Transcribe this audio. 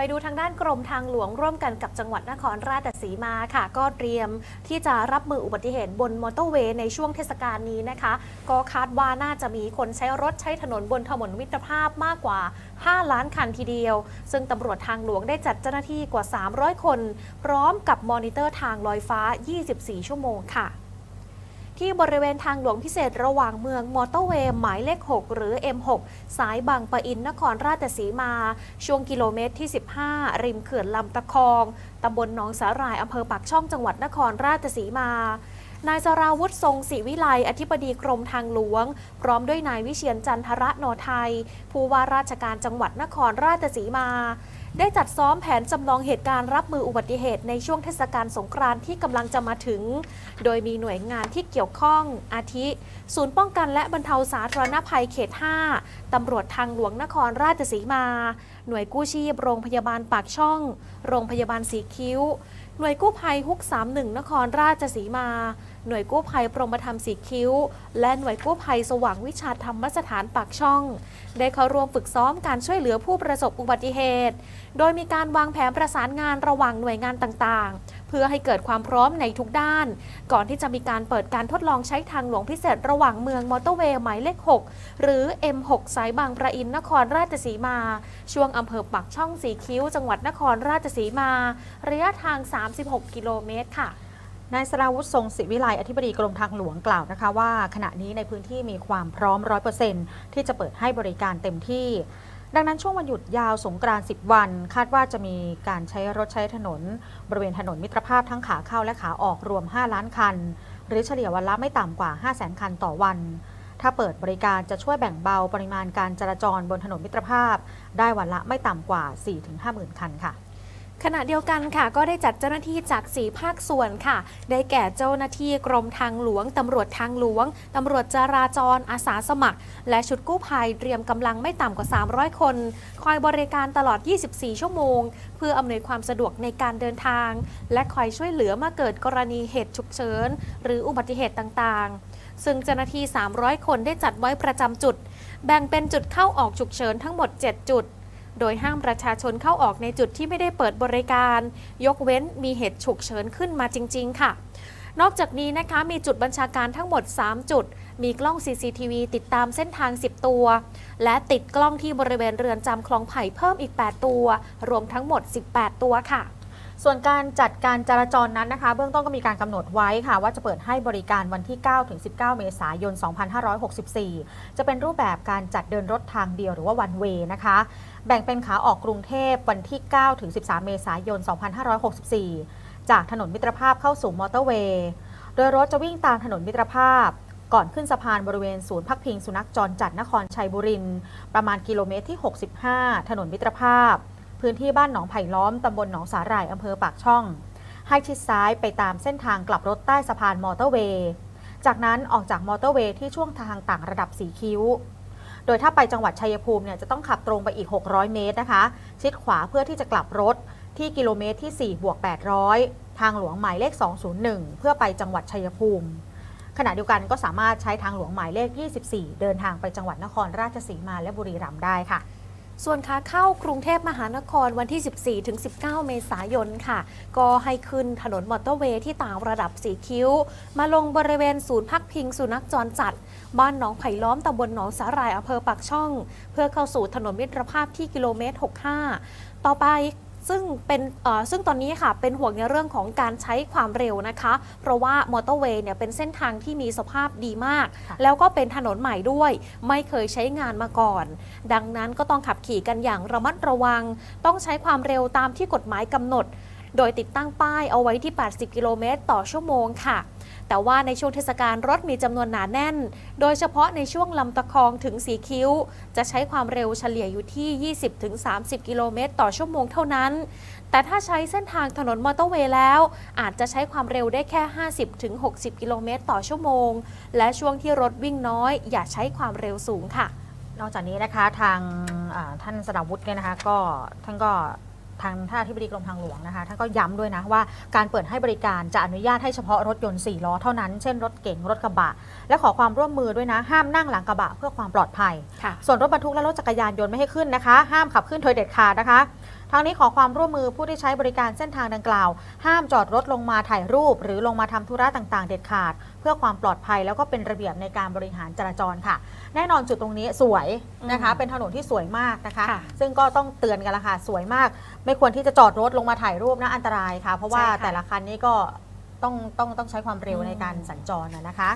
ไปดูทางด้านกรมทางหลวงร่วมกันกับจังหวัดนครราชสีมาค่ะ ก็เตรียมที่จะรับมืออุบัติเหตุบนมอเตอร์เวย์ในช่วงเทศกาลนี้นะคะ ก็คาดว่าน่าจะมีคนใช้รถใช้ถนนบนถนนมิตรภาพมากกว่า 5 ล้านคันทีเดียว ซึ่งตำรวจทางหลวงได้จัดเจ้าหน้าที่กว่า 300 คน พร้อมกับมอนิเตอร์ทางลอยฟ้า 24 ชั่วโมงค่ะ ที่บริเวณทางหลวงพิเศษระหว่างเมืองมอเตอร์เวย์หมายเลข 6 หรือ M6 สายบางปะอินนครราชสีมา ช่วงกิโลเมตรที่ 15 ริมเขื่อนลำตะคองตำบลหนองสาหร่ายอำเภอปากช่องจังหวัดนครราชสีมานายสราวุฒิทรงศรีวิไลอธิบดีกรมทางหลวง พร้อมด้วยนายวิเชียนจันทระโนไทย ผู้ว่าราชการจังหวัดนครราชสีมา ได้จัดซ้อมแผนจำลองเหตุการณ์รับมืออุบัติเหตุในช่วงเทศกาลสงกรานต์ที่กำลังจะมาถึง โดยมีหน่วยงานที่เกี่ยวข้อง อาทิ ศูนย์ป้องกันและบรรเทาสาธารณภัยเขต 5 ตำรวจทางหลวงนครราชสีมา หน่วยกู้ชีพโรงพยาบาลปากช่อง โรงพยาบาลสีคิ้ว หน่วยกู้ภัยฮุก 31 นครราชสีมาหน่วยกู้ภัยปรมธรรมสีคิ้ว และหน่วยกู้ภัยสว่างวิชาธรรมสถานปากช่อง ได้เข้าร่วมฝึกซ้อมการช่วยเหลือผู้ประสบอุบัติเหตุ โดยมีการวางแผนประสานงานระหว่างหน่วยงานต่างๆ เพื่อให้เกิดความพร้อมในทุกด้าน ก่อนที่จะมีการเปิดการทดลองใช้ทางหลวงพิเศษระหว่างเมืองมอเตอร์เวย์หมายเลข 6 หรือ M6 สายบางประอินนครราชสีมา ช่วงอำเภอปักช่องสีคิ้ว จังหวัดนครราชสีมา ระยะทาง 36 กิโลเมตรค่ะ นายสราวุฒิทรงศิวิไลอธิบดีกรมทางหลวงกล่าวนะคะว่า ขณะนี้ในพื้นที่มีความพร้อม100%ที่จะเปิดให้บริการเต็มที่ ดังนั้นช่วงวันหยุดยาวสงกรานต์10 วัน คาดว่าจะมีการใช้รถใช้ถนน บริเวณถนนมิตรภาพทั้งขาเข้าและขาออกรวม 5 ล้านคัน หรือเฉลี่ยวันละไม่ต่ำกว่า 5 0 0 0 0 0 คันต่อวัน ถ้าเปิดบริการจะช่วยแบ่งเบาปริมาณการจราจรบนถนนมิตรภาพ ได้วันละไม่ต่ำกว่า 4-50,000 คันค่ะ ขณะเดียวกันค่ะ ก็ได้จัดเจ้าหน้าที่จาก 4 ภาคส่วนค่ะ ได้แก่เจ้าหน้าที่กรมทางหลวง ตำรวจทางหลวง ตำรวจจราจร อาสาสมัคร และชุดกู้ภัยเตรียมกำลังไม่ต่ำกว่า 300 คน คอยบริการตลอด 24 ชั่วโมง เพื่ออำนวยความสะดวกในการเดินทาง และคอยช่วยเหลือเมื่อเกิดกรณีเหตุฉุกเฉินหรืออุบัติเหตุต่างๆ ซึ่งเจ้าหน้าที่ 300 คนได้จัดไว้ประจำจุด แบ่งเป็นจุดเข้าออกฉุกเฉินทั้งหมด 7 จุด โดยห้ามประชาชนเข้าออกในจุดที่ไม่ได้เปิดบริการ ยกเว้นมีเหตุฉุกเฉินขึ้นมาจริง ๆ ค่ะ นอกจากนี้นะคะมีจุดบัญชาการทั้งหมด 3 จุด มีกล้อง CCTV ติดตามเส้นทาง 10 ตัว และติดกล้องที่บริเวณเรือนจำคลองไผ่เพิ่มอีก 8 ตัว รวมทั้งหมด 18 ตัวค่ะ ส่วนการจัดการจราจรนั้นนะคะ เบื้องต้นก็มีการกำหนดไว้ค่ะ ว่าจะเปิดให้บริการวันที่ 9 ถึง 19 เมษายน 2564 จะเป็นรูปแบบการจัดเดินรถทางเดียวหรือว่าวันเวนะคะ แบ่งเป็นขาออกกรุงเทพวันที่ 9 ถึง 13 เมษายน 2564 จากถนนมิตรภาพเข้าสู่มอเตอร์เวย์โดยรถจะวิ่งตามถนนมิตรภาพก่อนขึ้นสะพานบริเวณศูนย์พักพิงสุนัขจรจัดนครชัยบุรีประมาณกิโลเมตรที่ 65 ถนนมิตรภาพ พื้นที่บ้านหนองไผ่ล้อมตำบลหนองสาหร่ายอำเภอปากช่อง ให้ชิดซ้ายไปตามเส้นทางกลับรถใต้สะพานมอเตอร์เวย์จากนั้นออกจากมอเตอร์เวย์ที่ช่วงทางต่างระดับสีคิ้ว โดยถ้าไปจังหวัดชัยภูมิเนี่ยจะต้องขับตรงไปอีก 600 เมตรนะคะ ชิดขวาเพื่อที่จะกลับรถที่กิโลเมตรที่ 4 บวก 800 ทางหลวงหมายเลข 201 เพื่อไปจังหวัดชัยภูมิ ขณะเดียวกันก็สามารถใช้ทางหลวงหมายเลข 24 เดินทางไปจังหวัดนครราชสีมาและบุรีรัมย์ได้ค่ะ ส่วนขาเข้ากรุงเทพมหานครวันที่ 14ถึง19 เมษายนค่ะ ก็ให้ขึ้นถนนมอเตอร์เวย์ที่ต่างระดับสีคิ้ว มาลงบริเวณศูนย์พักพิงสุนัขจรจัด บ้านหนองไผ่ล้อมตำบลหนองสาหร่ายอำเภอปากช่อง เพื่อเข้าสู่ถนนมิตรภาพที่กิโลเมตร 65 ต่อไป ซึ่งเป็นเอ่อซึ่งตอนนี้ค่ะเป็นห่วงในเรื่องของการใช้ความเร็วนะคะ เพราะว่ามอเตอร์เวย์เนี่ยเป็นเส้นทางที่มีสภาพดีมากค่ะแล้วก็เป็นถนนใหม่ด้วย ไม่เคยใช้งานมาก่อน ดังนั้นก็ต้องขับขี่กันอย่างระมัดระวัง ต้องใช้ความเร็วตามที่กฎหมายกำหนด โดยติดตั้งป้ายเอาไว้ที่ 80 กิโลเมตรต่อชั่วโมงค่ะ แต่ว่าในช่วงเทศกาลรถมีจำนวนหนาแน่น โดยเฉพาะในช่วงลำตะคองถึงสีคิ้ว จะใช้ความเร็วเฉลี่ยอยู่ที่ 20-30 กิโลเมตรต่อชั่วโมงเท่านั้น แต่ถ้าใช้เส้นทางถนนมอเตอร์เวย์แล้ว อาจจะใช้ความเร็วได้แค่ 50-60 กิโลเมตรต่อชั่วโมง และช่วงที่รถวิ่งน้อย อย่าใช้ความเร็วสูงค่ะนอกจากนี้นะคะทางท่านสราวุฒิเนี่ยนะคะก็ท่านก็ ทางท่านอธิบดีกรมทางหลวงนะคะท่านก็ย้ำด้วยนะว่าการเปิดให้บริการจะอนุญาตให้เฉพาะรถยนต์4ล้อเท่านั้น เช่นรถเก๋งรถกระบะ และขอความร่วมมือด้วยนะ ห้ามนั่งหลังกระบะเพื่อความปลอดภัยค่ะส่วนรถบรรทุกและรถจักรยานยนต์ไม่ให้ขึ้นนะคะ ห้ามขับขึ้นโดยเด็ดขาดนะคะ ทางนี้ขอความร่วมมือผู้ที่ใช้บริการเส้นทางดังกล่าว ห้ามจอดรถลงมาถ่ายรูป หรือลงมาทำธุระต่างๆ เด็ดขาด เพื่อความปลอดภัยแล้วก็เป็นระเบียบในการบริหารจราจรค่ะ แน่นอนจุดตรงนี้สวยนะคะอืมเป็นถนนที่สวยมากนะคะค่ะซึ่งก็ต้องเตือนกันละค่ะสวยมาก ไม่ควรที่จะจอดรถลงมาถ่ายรูปนะอันตรายค่ะ เพราะว่าใช่ค่ะแต่ละคันนี้ก็ต้องต้องต้องใช้ความเร็วอืมในการสัญจรนะนะคะ